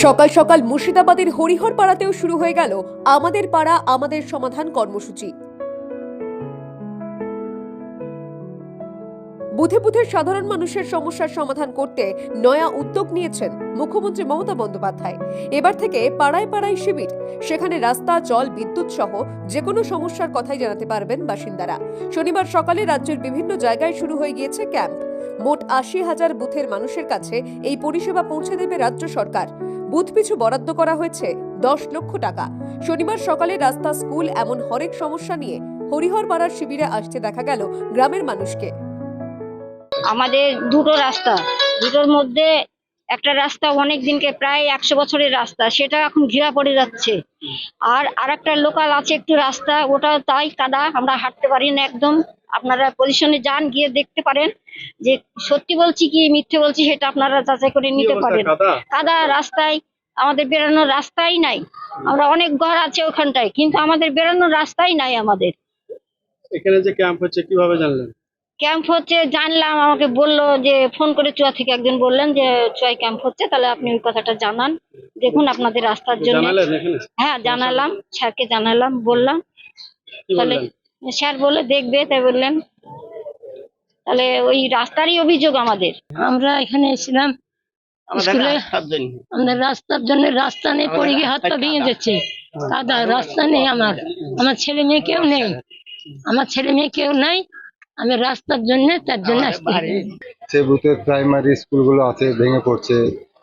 সকাল সকাল মুর্শিদাবাদের হরিহর পাড়াতেও শুরু হয়ে গেল আমাদের পাড়া, আমাদের সমাধান কর্মসূচি। বুথে বুথে সাধারণ মানুষের সমস্যার সমাধান করতে নয়া উদ্যোগ নিয়েছেন মুখ্যমন্ত্রী মমতা বন্দ্যোপাধ্যায়। এবার থেকে পাড়ায় পাড়ায় শিবির, সেখানে রাস্তা, জল, বিদ্যুৎ সহ যে কোনো সমস্যার কথাই জানাতে পারবেন বাসিন্দারা। শনিবার সকালে রাজ্যের বিভিন্ন জায়গায় শুরু হয়ে গিয়েছে ক্যাম্প। মোট আশি হাজার বুথের মানুষের কাছে এই পরিষেবা পৌঁছে দেবে রাজ্য সরকার। বুথ পিছু বরাদ্দ করা হয়েছে দশ লক্ষ টাকা। শনিবার সকালে রাস্তা, স্কুল এমন হরেক সমস্যা নিয়ে হরিহর পাড়ার শিবিরে আসতে দেখা গেল গ্রামের মানুষকে। আমাদের দুটো রাস্তা, দুটোর মধ্যে একটা রাস্তা অনেক দিনকে প্রায় একশো বছরের রাস্তা সেটা এখন ঘেরা পড়ে যাচ্ছে। আর আরেকটা লোকাল আছে একটু রাস্তা ওটা তাই কাদা আমরা হাঁটতে পারি না একদম। আপনারা পজিশনে যান গিয়ে দেখতে পারেন যে সত্যি বলছি কি মিথ্যে বলছি সেটা আপনারা যাচাই করে নিতে পারেন। কাদা? রাস্তায় আমাদের বেরোনোর রাস্তাই নাই। আমরা অনেক ঘর আছে ওখানটায় কিন্তু আমাদের বেরোনোর রাস্তাই নাই আমাদের। এখানে যে ক্যাম্প হচ্ছে কীভাবে জানলেন? ক্যাম্প হচ্ছে জানলাম আমাকে বলল যে ফোন করে চুয়া থেকে একজন বললেন যে চুয়াই ক্যাম্প হচ্ছে তাহলে আপনি ওই কথাটা জানান। দেখুন আপনাদের রাস্তার জন্য। হ্যাঁ জানালাম স্যারকে জানালাম বললাম। তাহলে স্যার বলে দেখবে তাই বললেন। তাহলে ওই রাস্তারই অভিযোগ আমাদের। আমরা এখানে এসেছিলাম স্কুলে। আমাদের রাস্তার জন্য রাস্তা নেই পড়ে গিয়ে হাতটা ভেঙে যাচ্ছে। কাদা রাস্তা নেই আমার। আমার ছেলে মেয়ে কেউ নেই। আমার ছেলে মেয়ে কেউ নাই। আমি রাস্তার জন্য তার জন্য আসতে সে বুথে প্রাইমারি স্কুলগুলো আছে ভেঙে পড়ছে।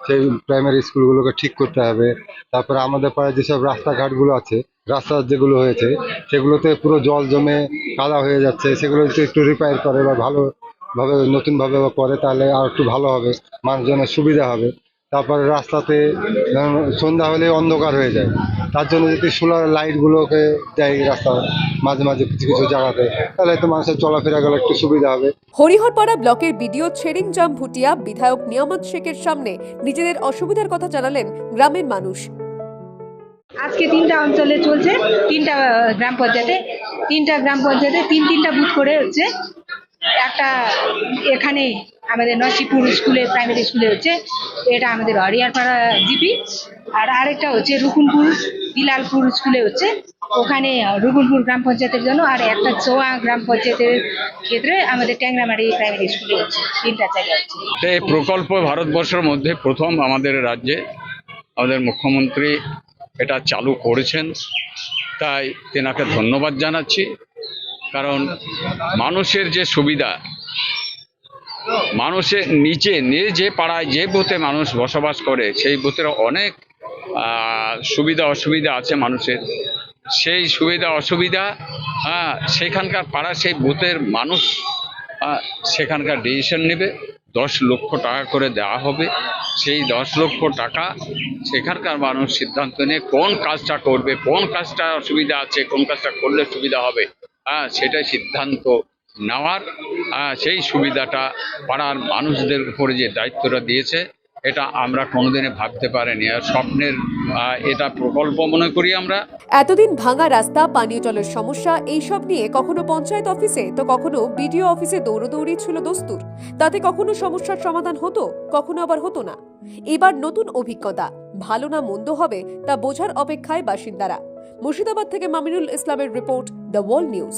সেই প্রাইমারি স্কুলগুলোকে ঠিক করতে হবে। তারপরে আমাদের পাড়ায় যেসব রাস্তাঘাটগুলো আছে রাস্তা যেগুলো হয়েছে সেগুলোতে পুরো জল জমে কাদা হয়ে যাচ্ছে। সেগুলো যদি একটু রিপেয়ার করে বা ভালোভাবে নতুনভাবে করে তাহলে আর একটু ভালো হবে মানুষজনের সুবিধা হবে। তারপরে রাস্তাতে সন্ধ্যা হলে অন্ধকার হয়ে যায়। তার জন্য যদি সোলার লাইটগুলোকে দেয় রাস্তা মাঝে মাঝে কিছু কিছু জায়গাতে তাহলে তো মানুষের চলাফেরা গেলে একটু সুবিধা হবে। হরিহরপাড়া ব্লকের বিডিও ছেরিংজাম ভুটিয়া বিধায়ক নিয়ামত শেখের সামনে নিজেদের অসুবিধার কথা জানালেন গ্রামের মানুষ। আজকে তিনটা অঞ্চলে চলছে তিনটা গ্রাম পঞ্চায়েতে তিনটা গ্রাম পঞ্চায়েতে তিন তিনটা বুথ করে হচ্ছে। একটা এখানে আমাদের নসিপুর স্কুলে প্রাইমারি স্কুলে হচ্ছে, এটা আমাদের হরিয়ারপাড়া জিপি। আর আরেকটা হচ্ছে রুকুনপুর বিলালপুর স্কুলে হচ্ছে। ওখানে রুকুনপুর গ্রাম পঞ্চায়েতের জন্য আর একটা চোয়া গ্রাম পঞ্চায়েতের ক্ষেত্রে আমাদের ট্যাংরামারি প্রাইমারি স্কুলে হচ্ছে, তিনটা হচ্ছে। এই প্রকল্প ভারতবর্ষের মধ্যে প্রথম আমাদের রাজ্যে আমাদের মুখ্যমন্ত্রী এটা চালু করেছেন। তাই তেনাকে ধন্যবাদ জানাচ্ছি। কারণ মানুষের যে সুবিধা মানুষের নিচে যে পাড়ায় যে বুথে মানুষ বসবাস করে, সেই বুথের অনেক সুবিধা অসুবিধা আছে মানুষের। সেই সুবিধা, অসুবিধা হ্যাঁ সেখানকার পাড়া সেই বুথের মানুষ সেখানকার ডিসিশন নেবে। দশ লক্ষ টাকা করে দেওয়া হবে। সেই দশ লক্ষ টাকা সেখানকার মানুষ সিদ্ধান্ত নিয়ে কোন কাজটা করবে, কোন কাজটা অসুবিধা আছে, কোন কাজটা করলে সুবিধা হবে হ্যাঁ সেটাই সিদ্ধান্ত নেওয়ার সেই সুবিধাটা পাড়ার মানুষদের উপরে যে দায়িত্বটা দিয়েছে, এটা আমরা কোনোদিনে ভাবতে পারিনি। আর স্বপ্নের এটা প্রকল্প মনে করি আমরা। এতদিন ভাঙা রাস্তা, পানীয় জলের সমস্যা, এইসব নিয়ে কখনো পঞ্চায়েত অফিসে, তো কখনো বিডিও অফিসে দৌড়দৌড়ি ছিল দস্তুর। তাতে কখনো সমস্যার সমাধান হতো, কখনো আবার হতো না। এবার নতুন অভিজ্ঞতা, ভালো না মন্দ হবে, তা বোঝার অপেক্ষায় বাসিন্দারা। মুর্শিদাবাদ থেকে মামিনুল ইসলামের রিপোর্ট, দ্য ওয়ার্ল্ড নিউজ।